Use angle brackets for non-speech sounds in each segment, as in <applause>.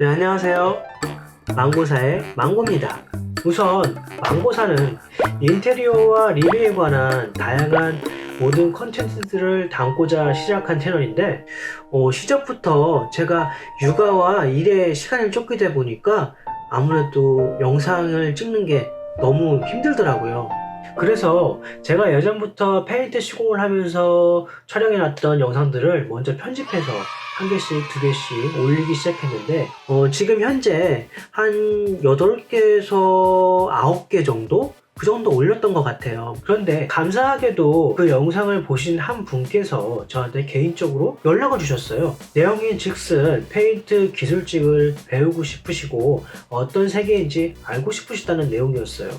네, 안녕하세요. 망고사의 망고입니다. 우선 망고사는 인테리어와 리뷰에 관한 다양한 모든 컨텐츠들을 담고자 시작한 채널인데 어, 시작부터 제가 육아와 일에 시간을 돼 보니까 아무래도 영상을 찍는 게 너무 힘들더라고요. 그래서 제가 예전부터 페인트 시공을 하면서 촬영해놨던 영상들을 먼저 편집해서 한 개씩, 두 개씩 올리기 시작했는데, 어, 지금 현재 한 8개에서 9개 정도? 그 정도 올렸던 것 같아요. 그런데 감사하게도 그 영상을 보신 한 분께서 저한테 개인적으로 연락을 주셨어요. 내용인 즉슨 페인트 기술직을 배우고 싶으시고 어떤 세계인지 알고 싶으시다는 내용이었어요.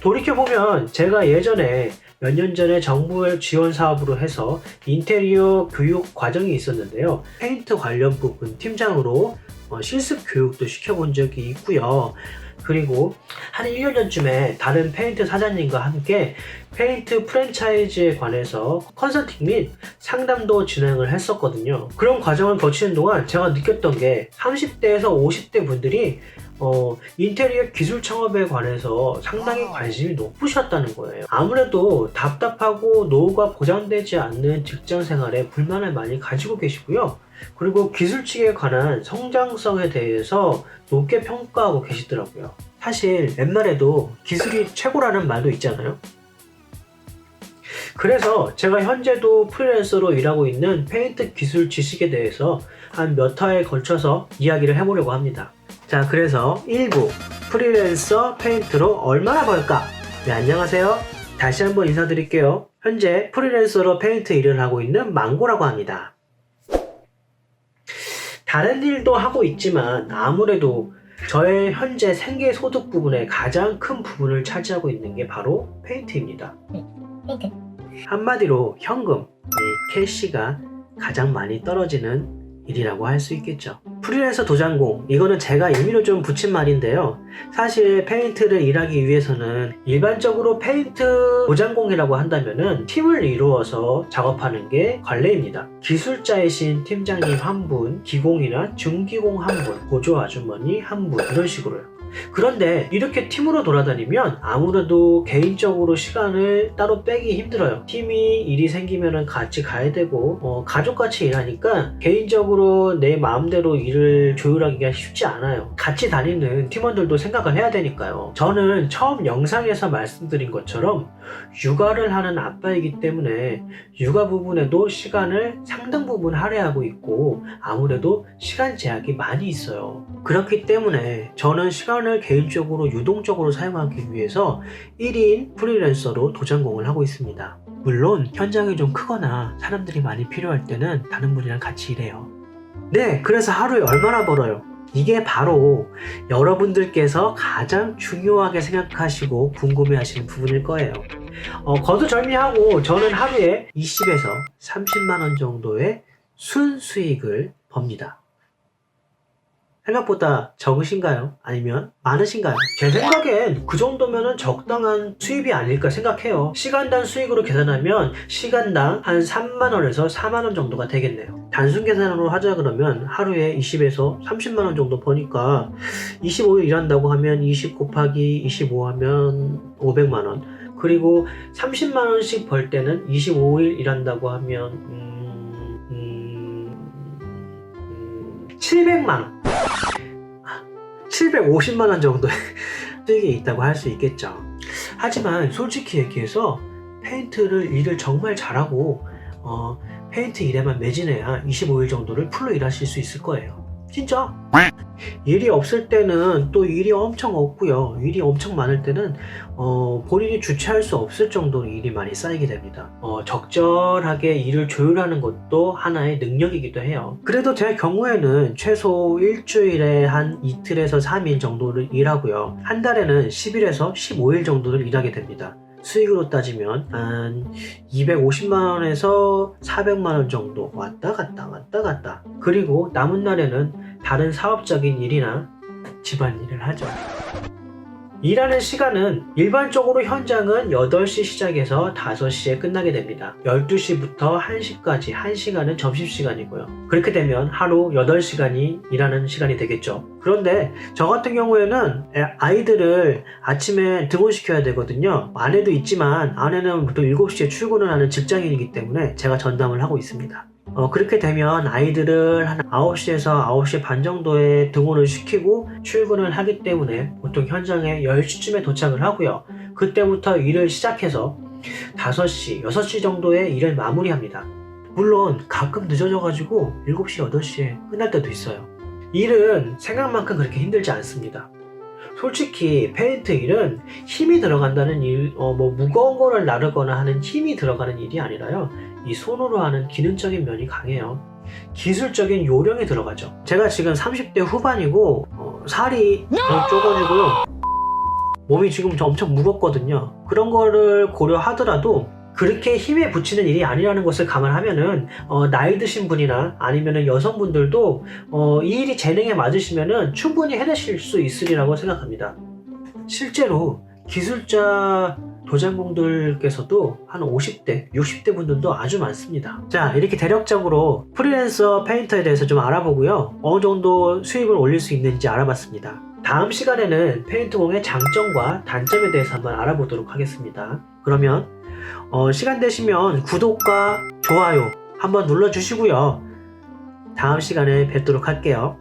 돌이켜보면 제가 예전에 몇 년 전에 정부 지원 사업으로 해서 인테리어 교육 과정이 있었는데요. 페인트 관련 부분 팀장으로 어, 실습 교육도 시켜본 적이 있고요. 그리고 한 1년 전쯤에 다른 페인트 사장님과 함께 페인트 프랜차이즈에 관해서 컨설팅 및 상담도 진행을 했었거든요. 그런 과정을 거치는 동안 제가 느꼈던 게 30대에서 50대 분들이 어, 인테리어 기술 창업에 관해서 상당히 관심이 높으셨다는 거예요. 아무래도 답답하고 노후가 보장되지 않는 직장 생활에 불만을 많이 가지고 계시고요. 그리고 기술직에 관한 성장성에 대해서 높게 평가하고 계시더라고요. 사실 옛날에도 기술이 최고라는 말도 있잖아요. 그래서 제가 현재도 프리랜서로 일하고 있는 페인트 기술 지식에 대해서 한 몇 화에 걸쳐서 이야기를 해보려고 합니다. 자, 그래서 1부 프리랜서 페인트로 얼마나 벌까? 네, 안녕하세요. 다시 한번 인사드릴게요. 현재 프리랜서로 페인트 일을 하고 있는 망고라고 합니다. 다른 일도 하고 있지만 아무래도 저의 현재 생계 소득 부분의 가장 큰 부분을 차지하고 있는 게 바로 페인트입니다. 페인트. 한마디로 현금, 이 캐시가 가장 많이 떨어지는 일이라고 할 수 있겠죠. 프리랜서 도장공, 이거는 제가 임의로 좀 붙인 말인데요. 사실 페인트를 일하기 위해서는 일반적으로 페인트 도장공이라고 한다면은 팀을 이루어서 작업하는 게 관례입니다. 기술자이신 팀장님 한 분, 기공이나 중기공 한 분, 보조 아주머니 한 분, 이런 식으로요. 그런데 이렇게 팀으로 돌아다니면 아무래도 개인적으로 시간을 따로 빼기 힘들어요. 팀이 일이 생기면 같이 가야 되고 어, 가족같이 일하니까 개인적으로 내 마음대로 일을 조율하기가 쉽지 않아요. 같이 다니는 팀원들도 생각을 해야 되니까요. 저는 처음 영상에서 말씀드린 것처럼 육아를 하는 아빠이기 때문에 육아 부분에도 시간을 상당 부분 할애하고 있고 아무래도 시간 제약이 많이 있어요. 그렇기 때문에 저는 시간을 개인적으로 유동적으로 사용하기 위해서 1인 프리랜서로 도전공을 하고 있습니다. 물론 현장이 좀 크거나 사람들이 많이 필요할 때는 다른 분이랑 같이 일해요. 네, 그래서 하루에 얼마나 벌어요? 이게 바로 여러분들께서 가장 중요하게 생각하시고 궁금해하시는 부분일 거예요. 어, 거두절미하고 저는 하루에 20에서 30만 원 정도의 순수익을 법니다. 생각보다 적으신가요? 아니면 많으신가요? 제 생각엔 그 정도면 적당한 수입이 아닐까 생각해요. 시간당 수익으로 계산하면 시간당 한 3만원에서 4만원 정도가 되겠네요. 단순 계산으로 하자 그러면 하루에 20에서 30만원 정도 버니까 25일 일한다고 하면 20 곱하기 25 하면 500만원. 그리고 30만원씩 벌 때는 25일 일한다고 하면, 음, 700만 원. 750만 원 정도의 <laughs> 수익이 있다고 할 수 있겠죠. 하지만 솔직히 얘기해서 페인트를 일을 정말 잘하고 어, 페인트 일에만 매진해야 25일 정도를 풀로 일하실 수 있을 거예요. 진짜. 일이 없을 때는 또 일이 엄청 없고요. 일이 엄청 많을 때는 어, 본인이 주체할 수 없을 정도로 일이 많이 쌓이게 됩니다. 어, 적절하게 일을 조율하는 것도 하나의 능력이기도 해요. 그래도 제 경우에는 최소 일주일에 한 이틀에서 3일 정도를 일하고요. 한 달에는 10일에서 15일 정도를 일하게 됩니다. 수익으로 따지면 한 250만원에서 400만원 정도 왔다 갔다 왔다 갔다 그리고 남은 날에는 다른 사업적인 일이나 집안일을 하죠 일하는 시간은 일반적으로 현장은 8시 시작해서 5시에 끝나게 됩니다. 12시부터 1시까지 1시간은 점심시간이고요. 그렇게 되면 하루 8시간이 일하는 시간이 되겠죠. 그런데 저 같은 경우에는 애- 아이들을 아침에 등원시켜야 되거든요. 아내도 있지만 아내는 보통 7시에 출근을 하는 직장인이기 때문에 제가 전담을 하고 있습니다. 어, 그렇게 되면 아이들을 한 9시에서 9시 반 정도에 등원을 시키고 출근을 하기 때문에 보통 현장에 10시쯤에 도착을 하고요. 그때부터 일을 시작해서 5시, 6시 정도에 일을 마무리합니다. 물론 가끔 늦어져가지고 7시, 8시에 끝날 때도 있어요. 일은 생각만큼 그렇게 힘들지 않습니다. 솔직히 페인트 일은 힘이 들어간다는 일, 어, 뭐 무거운 거를 나르거나 하는 힘이 들어가는 일이 아니라요. 이 손으로 하는 기능적인 면이 강해요. 기술적인 요령이 들어가죠. 제가 지금 30대 후반이고 어, 살이 쪼가지고요. 몸이 지금 저 엄청 무겁거든요. 그런 거를 고려하더라도 그렇게 힘에 붙이는 일이 아니라는 것을 감안하면은 어, 나이 드신 분이나 아니면은 여성분들도 어, 이 일이 재능에 맞으시면은 충분히 해내실 수 있으리라고 생각합니다. 실제로 기술자 도장공들께서도 한 50대, 60대 분들도 아주 많습니다. 자, 이렇게 대략적으로 프리랜서 페인터에 대해서 좀 알아보고요. 어느 정도 수입을 올릴 수 있는지 알아봤습니다. 다음 시간에는 페인트공의 장점과 단점에 대해서 한번 알아보도록 하겠습니다. 그러면 어, 시간 되시면 구독과 좋아요 한번 눌러주시고요. 다음 시간에 뵙도록 할게요.